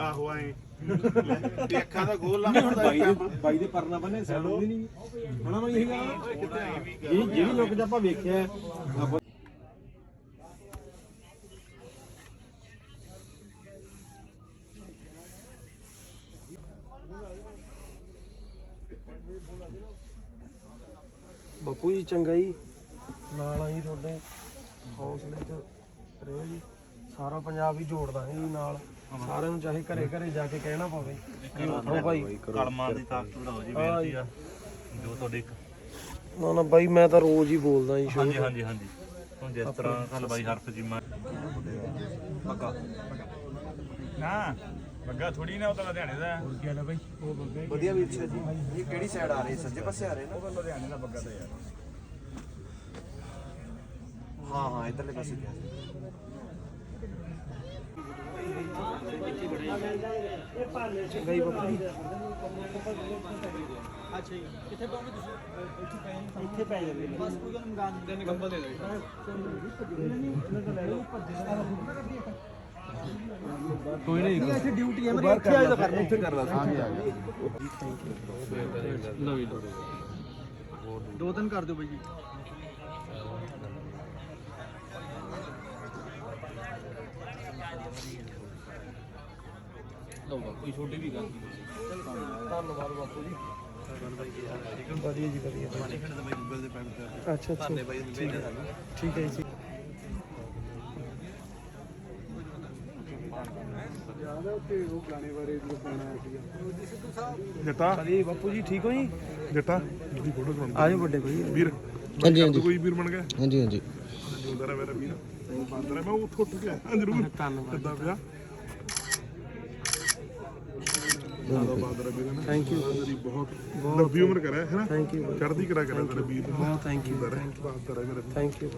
ਆਹੋ ਆਏ ਤੇ ਅੱਖਾਂ ਦਾ ਗੋਲ ਨਾ ਹੁੰਦਾ ਬਾਈ ਦੇ ਬਾਈ ਦੇ ਪਰਨਾ ਬੰਨੇ ਸਾਈਡ ਹੁੰਦੀ ਨਹੀਂ ਹਣਾ ਮੈਂ ਇਹੀ ਗੱਲ ਇਹ ਜਿਹੜੀ ਲੋਕ ਆਪਾਂ ਵੇਖਿਆ ਆਪਾਂ ਬਾਪੂ ਜੀ ਚੰਗਾ ਜੀ। ਨਾਲ ਆਈ ਤੁਹਾਡੇ। ਹੌਸਲੇ ਚ ਰਹੋ ਜੀ। ਸਾਰਾ ਪੰਜਾਬ ਹੀ ਜੋੜਦਾ ਜੀ ਨਾਲ। ਸਾਰਿਆਂ ਨੂੰ ਚਾਹੇ ਘਰੇ ਘਰੇ ਜਾ ਕੇ ਕਹਿਣਾ ਪਵੇ। ਹੋ ਭਾਈ। ਕਲਮਾਂ ਦੀ ਤਾਕਤ ਵਧਾਓ ਜੀ ਹਾਂ ਬੇਨਤੀ ਆ। ਜੋ ਤੁਹਾਡੀ ਨਾ ਨਾ ਬਾਈ ਮੈਂ ਤਾਂ ਰੋਜ਼ ਹੀ ਬੋਲਦਾ ਜੀ ਹਾਂਜੀ ਹਾਂਜੀ ਹਾਂਜੀ। ਹੁਣ ਜਿਸ ਤਰ੍ਹਾਂ ਕੱਲ ਬਾਈ ਹਰਫ ਜੀ ਮੈਂ ਨਾ ਬੱਗਾ ਥੋੜੀ ਨਾ ਉਹ ਤਾਂ ਲੁਧਿਆਣੇ ਦਾ ਹੈ। ਵਧੀਆ ਵੀਰ ਜੀ। ਇਹ ਕਿਹੜੀ ਸਾਈਡ ਆ ਰਹੀ ਸੱਜੇ ਪਾਸੇ ਆ ਰਹੇ ਨਾ? ਉਹ ਲੁਧਿਆਣੇ ਦਾ ਬੱਗਾ ਤਾਂ ਯਾਰ। ਹਾਂ ਹਾਂ ਇਧਰਲੇ ਪਾਸੇ ਗਿਆ ਚੰਗਾ ਜੀ। ਬਾਪੂ ਜੀ ਕੋਈ ਨਹੀਂ। ਇੱਥੇ ਡਿਊਟੀ ਹੈ ਮੇਰੀ ਇੱਥੇ ਆਇਆ ਕਰਨਾ ਇੱਥੇ ਕਰ ਲਾ ਹਾਂ ਆ ਗਿਆ ਨਵੀਂ ਦੋ ਦਿਨ ਕਰ ਦਿਓ ਬਾਈ ਜੀ। ਧੰਨਵਾਦ ਬਾਪੂ ਜੀ। ਵਧੀਆ ਜੀ ਵਧੀਆ। ਅੱਛਾ ਅੱਛਾ। ਠੀਕ ਹੈ। ਠੀਕ ਹੈ ਜੀ। ਜੱਟਾ? ਜੀ ਬਾਪੂ ਜੀ ਠੀਕ ਹੋ ਜੀ? ਜੱਟਾ? ਦੀ ਫੋਟੋ ਸੁਣ ਆਜੋ ਵੱਡੇ ਕੋਈ ਵੀਰ ਹਾਂਜੀ ਹਾਂਜੀ। ਕੋਈ ਵੀਰ ਬਣ ਗਿਆ? ਹਾਂਜੀ ਹਾਂਜੀ। ਜਿਉਂਦਾ ਰਹਿ ਮੇਰਾ ਵੀਰ। ਬਾਂਦਰ ਮੈਂ ਉੱਥੋਂ ਉੱਠ ਗਿਆ ਜ਼ਰੂਰ ਧੰਨਵਾਦ ਕਿੱਦਾਂ ਪਿਆ। ਜ਼ਿਆਦਾ ਬਾਂਦਰ ਵੀਰ ਨੇ ਥੈਂਕ ਯੂ ਤੇਰੀ ਬਹੁਤ ਲੰਬੀ ਉਮਰ ਕਰਿਆ ਹੈ ਨਾ? ਥੈਂਕ ਯੂ ਚੜ੍ਹਦੀ ਕਰਾ ਕਰਿਆ ਤੇਰੇ ਵੀਰ ਬਹੁਤ ਥੈਂਕ ਯੂ ਹੈ ਮੇਰਾ ਥੈਂਕ ਯੂ